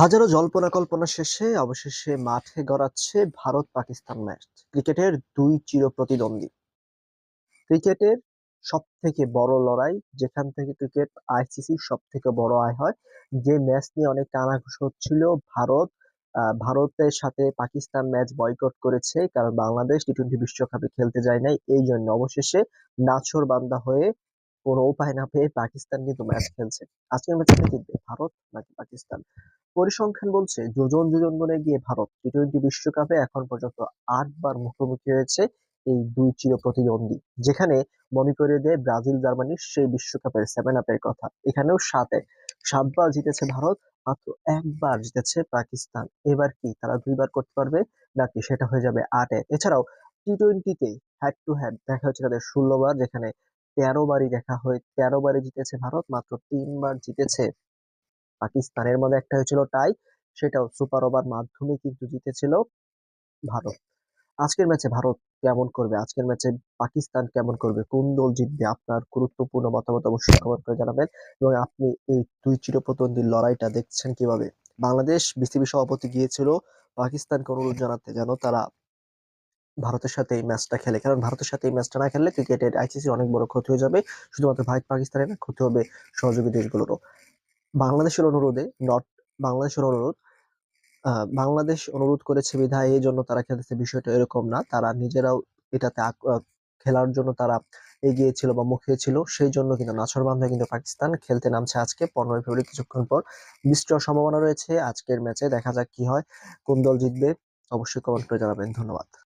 হাজারো জল্পনা কল্পনা শেষে অবশেষে মাঠে গড়াচ্ছে ভারত পাকিস্তান ম্যাচ। ক্রিকেটের দুই চির প্রতিদ্বন্দ্বী ক্রিকেটের সব থেকে বড় লড়াই, যেখান থেকে ক্রিকেট আইসিসি সব থেকে বড় আয় হয়, যে ম্যাচ নিয়ে অনেক কানাঘুষো হচ্ছিল, ভারত ভারতের সাথে পাকিস্তান ম্যাচ বয়কট করেছে, কারণ বাংলাদেশ টি টোয়েন্টি বিশ্বকাপে খেলতে যায় নাই, এই জন্য অবশেষে নাছোড় বান্দা হয়ে কোনো উপায় না পেয়ে পাকিস্তান কিন্তু ম্যাচ খেলছে। আজকের ম্যাচে কে জিতবে, ভারত নাকি পাকিস্তান? পরিসংখ্যান বলছে, যোজন যোজন গুণে গিয়ে ভারত টি টোয়েন্টি বিশ্বকাপে এখন পর্যন্ত আটবার মুখোমুখি হয়েছে এই দুই চির প্রতিদ্বন্দ্বী। যেখানে মনে করিয়ে দেয় ব্রাজিল, জার্মানির সেই বিশ্বকাপের সেভেন আপের কথা। এখানেও সাতে। সাতবার জিতেছে ভারত, মাত্র একবার জিতেছে পাকিস্তান। এবার কি তারা দুইবার করতে পারবে, নাকি সেটা হয়ে যাবে আটে? এছাড়াও টি টোয়েন্টিতে হ্যাড টু হ্যাড দেখা হচ্ছে তাদের ষোলো বার, যেখানে তেরো বারই দেখা হয় তেরো বারে জিতেছে ভারত, মাত্র তিনবার জিতেছে পাকিস্তানের মধ্যে একটা হয়েছিল টাই সেটাও সুপার ওভার মাধ্যমে কিন্তু জিতেছিল ভারত। আজকের ম্যাচে ভারত কেমন করবে? আজকের ম্যাচে পাকিস্তান কেমন করবে? কোন দল জিতবে? আপনার গুরুত্বপূর্ণ মতামত অবশ্যই কমেন্ট করে জানাবেন। এবং আপনি এই দুই চিরপ্রতিদ্বন্দ্বীর লড়াইটা দেখছেন কীভাবে? বাংলাদেশ বিসিবি সভাপতি গিয়েছিল পাকিস্তানকে অনুরোধ জানাতে যেন তারা ভারতের সাথে এই ম্যাচটা খেলে। কারণ ভারতের সাথে এই ম্যাচটা না খেললে ক্রিকেটের আইসিসি অনেক বড় ক্ষতি হয়ে যাবে। শুধুমাত্র ভারত পাকিস্তানের না ক্ষতি হবে সহযোগী দেশগুলোরও। বাংলাদেশের অনুরোধে নট বাংলাদেশের অনুরোধ বাংলাদেশ অনুরোধ করেছে বিধায় এই জন্য তারা খেলতেছে। বিষয়টা এরকম না। তারা নিজেরাও এটাতে খেলার জন্য তারা এগিয়ে ছিল বা মুখিয়ে ছিল। সেই জন্য কিন্তু নাছোড়বান্ধ হয়ে কিন্তু পাকিস্তান খেলতে নামছে আজকে। পনেরোই ফেব্রুয়ারি কিছুক্ষণ পর হওয়ার সম্ভাবনা রয়েছে। আজকের ম্যাচে দেখা যাক কি হয়। কোন দল জিতবে? অবশ্যই কমেন্ট করে জানাবেন। ধন্যবাদ।